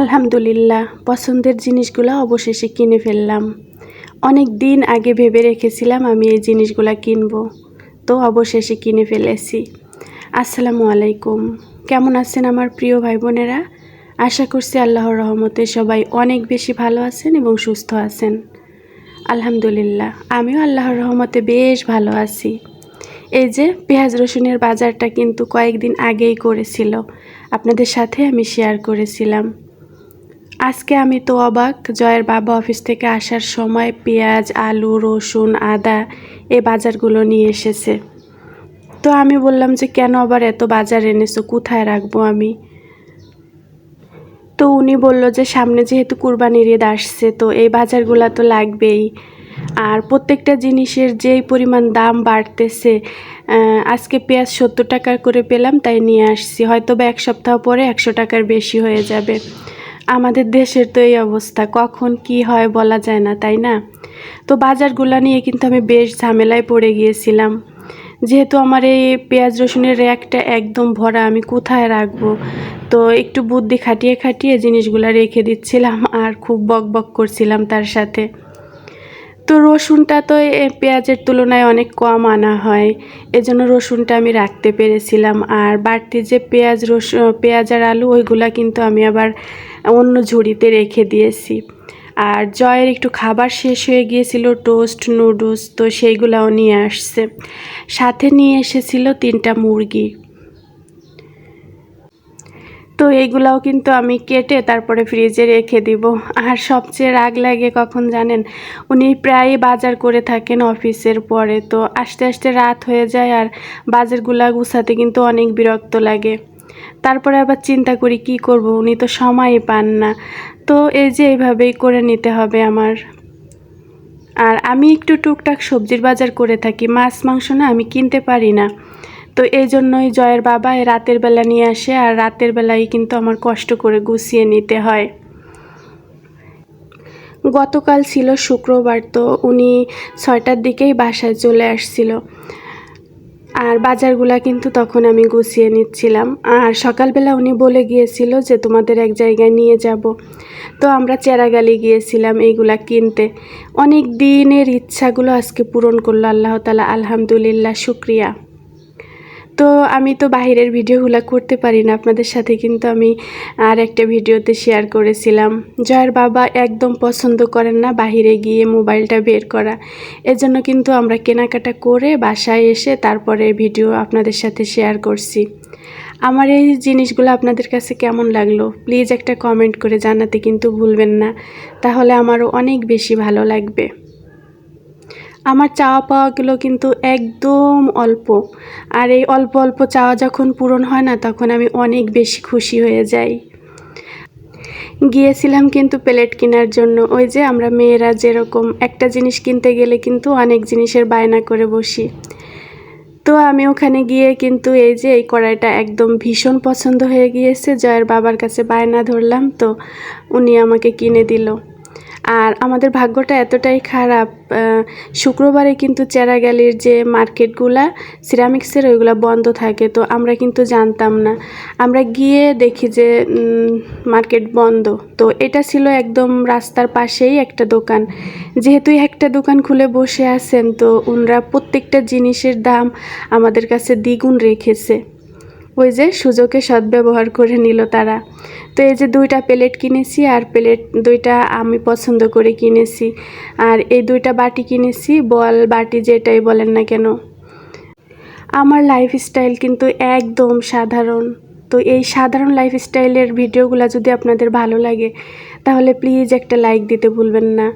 আলহামদুলিল্লাহ, পছন্দের জিনিসগুলো অবশেষে কিনে ফেললাম। অনেক দিন আগে ভেবে রেখেছিলাম আমি এই জিনিসগুলো কিনবো, তো অবশেষে কিনে ফেলেছি। আসসালামু আলাইকুম। কেমন আছেন আমার প্রিয় ভাই বোনেরা আশা করছি আল্লাহর রহমতে সবাই অনেক বেশি ভালো আছেন এবং সুস্থ আছেন। আলহামদুলিল্লাহ, আমিও আল্লাহর রহমতে বেশ ভালো আছি। এই যে পেঁয়াজ রসুনের বাজারটা কিন্তু কয়েকদিন আগেই করেছিল। আপনাদের সাথে আমি শেয়ার করেছিলাম। আজকে আমি তো অবাক, জয়ের বাবা অফিস থেকে আসার সময় পেঁয়াজ, আলু, রসুন, আদা এই বাজারগুলো নিয়ে এসেছে। তো আমি বললাম যে, কেন আবার এত বাজার এনেছো? কোথায় রাখব আমি? তো উনি বলল যে, সামনে যেহেতু কুরবানির ঈদ আসছে, তো এই বাজারগুলো তো লাগবেই। আর প্রত্যেকটা জিনিসের যেই পরিমাণ দাম বাড়তেছে আজকে পেঁয়াজ সত্তর টাকার করে পেলাম, তাই নিয়ে আসছি। হয়তো বা এক সপ্তাহ পরে একশো টাকার বেশি হয়ে যাবে। আমাদের দেশের তো এই অবস্থা, কখন কি হয় বলা যায় না, তাই না? তো বাজারগুলো নিয়ে কিন্তু আমি বেশ ঝামেলায় পড়ে গিয়েছিলাম। যেহেতু আমার এই পেঁয়াজ রসুনের র্যাকটা একদম ভরা, আমি কোথায় রাখব? তো একটু বুদ্ধি খাটিয়ে খাটিয়ে জিনিসগুলো রেখে দিচ্ছিলাম আর খুব বক বক করছিলাম তার সাথে। তো রসুনটা তো পেঁয়াজের তুলনায় অনেক কম আনা হয়। এজন্য রসুনটা আমি রাখতে পেরেছিলাম। আর বাড়তি যে পেঁয়াজ রসুন পেঁয়াজ আর আলু, ওইগুলা কিন্তু আমি আবার অন্য ঝুড়িতে রেখে দিয়েছি। আর জয়ের একটু খাবার শেষ হয়ে গিয়েছিল, টোস্ট, নুডলস, তো সেইগুলাও নিয়ে আসছে। সাথে নিয়ে এসেছিল তিনটা মুরগি। তো এইগুলাও কিন্তু আমি কেটে তারপরে ফ্রিজে রেখে দিব। আর সবচেয়ে রাগ লাগে কখন জানেন? উনি প্রায়ই বাজার করে থাকেন অফিসের পরে। তো আস্তে আস্তে রাত হয়ে যায় আর বাজারগুলা গুছাতে কিন্তু অনেক বিরক্ত লাগে। তারপরে আবার চিন্তা করি, কি করব? উনি তো সময়ই পান না। তো এই যে এইভাবেই করে নিতে হবে আমার। আর আমি একটু টুকটাক সবজির বাজার করে থাকি। মাছ, মাংস না আমি কিনতে পারি না। তো এই জন্যই জয়ের বাবা রাতের বেলা নিয়ে আসে, আর রাতের বেলায় কিন্তু আমার কষ্ট করে গুছিয়ে নিতে হয়। গতকাল ছিল শুক্রবার, তো উনি ছয়টার দিকেই বাসায় চলে আসছিল। আর বাজারগুলা কিন্তু তখন আমি গুছিয়ে নিচ্ছিলাম। আর সকালবেলা উনি বলে গিয়েছিল যে, তোমাদের এক জায়গায় নিয়ে যাব। তো আমরা চেরাগালি গিয়েছিলাম এইগুলা কিনতে। অনেক দিনের ইচ্ছাগুলো আজকে পূরণ করল, আল্লাহ তালা আলহামদুলিল্লাহ, শুক্রিয়া। তো আমি তো বাহিরের ভিডিওগুলো করতে পারি না আপনাদের সাথে, কিন্তু আমি আর একটা ভিডিওতে শেয়ার করেছিলাম। জয়ের বাবা একদম পছন্দ করেন না বাহিরে গিয়ে মোবাইলটা বের করা। এজন্য কিন্তু আমরা কেনাকাটা করে বাসায় এসে তারপরে ভিডিও আপনাদের সাথে শেয়ার করছি। আমার এই জিনিসগুলো আপনাদের কাছে কেমন লাগল? প্লিজ একটা কমেন্ট করে জানাতে কিন্তু ভুলবেন না। তাহলে আমারও অনেক বেশি ভালো লাগবে। আমার চাওয়া পাওয়াগুলো কিন্তু একদম অল্প। আর এই অল্প অল্প চাওয়া যখন পূরণ হয় না, তখন আমি অনেক বেশি খুশি হয়ে যাই। গিয়েছিলাম কিন্তু প্লেট কেনার জন্য। ওই যে আমরা মেয়েরা যেরকম, একটা জিনিস কিনতে গেলে কিন্তু অনেক জিনিসের বায়না করে বসি। তো আমি ওখানে গিয়ে কিন্তু এই যে এই কড়াইটা একদম ভীষণ পছন্দ হয়ে গিয়েছে জয়ের বাবার কাছে বায়না ধরলাম, তো উনি আমাকে কিনে দিল। আর আমাদের ভাগ্যটা এতটাই খারাপ শুক্রবারে কিন্তু চেরাগালির যে মার্কেটগুলা, সিরামিক্সের ওইগুলো বন্ধ থাকে, তো আমরা কিন্তু জানতাম না। আমরা গিয়ে দেখি যে মার্কেট বন্ধ, তো এটা ছিল একদম রাস্তার পাশেই একটা দোকান। যেহেতু একটা দোকান খুলে বসে আছেন, তো ওনারা প্রত্যেকটা জিনিসের দাম আমাদের কাছে দ্বিগুণ রেখেছে। ওই যে সুযোগে সদ্ব্যবহার করে নিল তারা। তো এই যে দুইটা প্লেট কিনেছি আর প্লেট দুইটা আমি পছন্দ করে কিনেছি। আর এই দুইটা বাটি কিনেছি, বল, বাটি যেটাই বলেন না কেন। আমার লাইফস্টাইল কিন্তু একদম সাধারণ। তো এই সাধারণ লাইফস্টাইলের ভিডিওগুলো যদি আপনাদের ভালো লাগে, তাহলে প্লিজ একটা লাইক দিতে ভুলবেন না।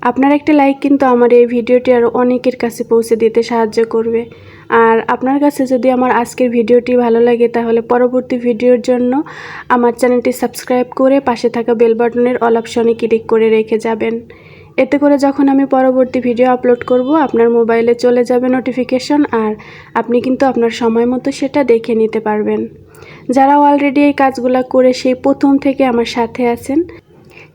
আপনার একটা লাইক কিন্তু আমার এই ভিডিওটি আরও অনেকের কাছে পৌঁছে দিতে সাহায্য করবে। আর আপনার কাছে যদি আমার আজকের ভিডিওটি ভালো লাগে, তাহলে পরবর্তী ভিডিওর জন্য আমার চ্যানেলটি সাবস্ক্রাইব করে পাশে থাকা বেল বাটনের অল অপশনে ক্লিক করে রেখে যাবেন। এতে করে যখন আমি পরবর্তী ভিডিও আপলোড করব, আপনার মোবাইলে চলে যাবে নোটিফিকেশন আর আপনি কিন্তু আপনার সময় মতো সেটা দেখে নিতে পারবেন। যারা অলরেডি এই কাজগুলো করে সেই প্রথম থেকে আমার সাথে আছেন,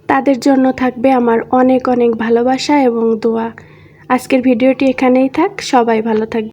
তাদের জন্য থাকবে আমার অনেক অনেক ভালোবাসা এবং দোয়া। আজকের ভিডিওটি এখানেই থাক, সবাই ভালো থাকবে